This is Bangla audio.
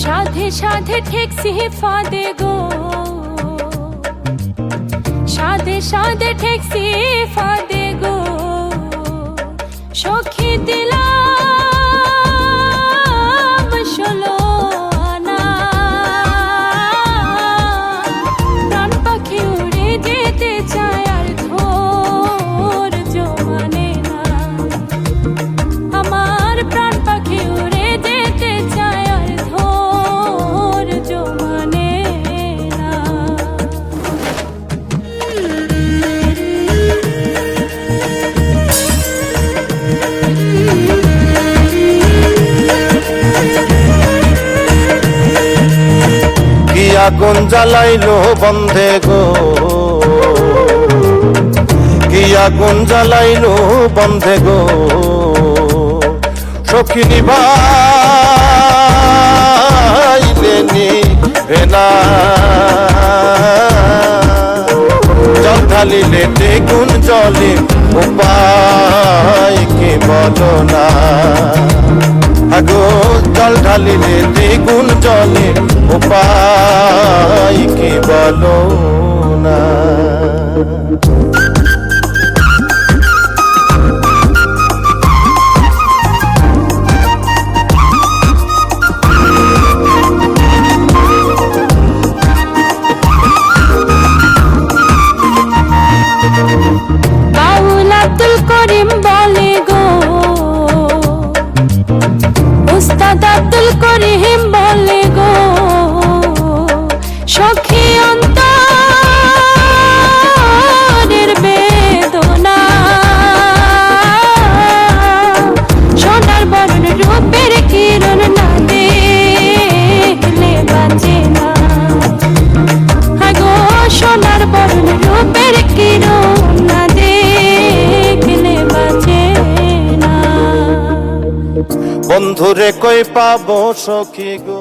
সাধে সাধে ঠেকছি ফাদে গো সাধে সাধে ঠেকছি ফাদে আগুন জ্বালাইলো বন্ধে গো। কি আগুন জ্বালাইলো বন্ধে গো। সখী নিবাইলে নি না। জল ঢালিলে দ্বিগুণ জলে উপায় কি বলো না। আগো জল ঢালিলে দ্বিগুণ জলে উপায় কি বলো না? বলে গো উস্তাদ আব্দুল করিম বন্ধুরে কই পাবো সখী গো?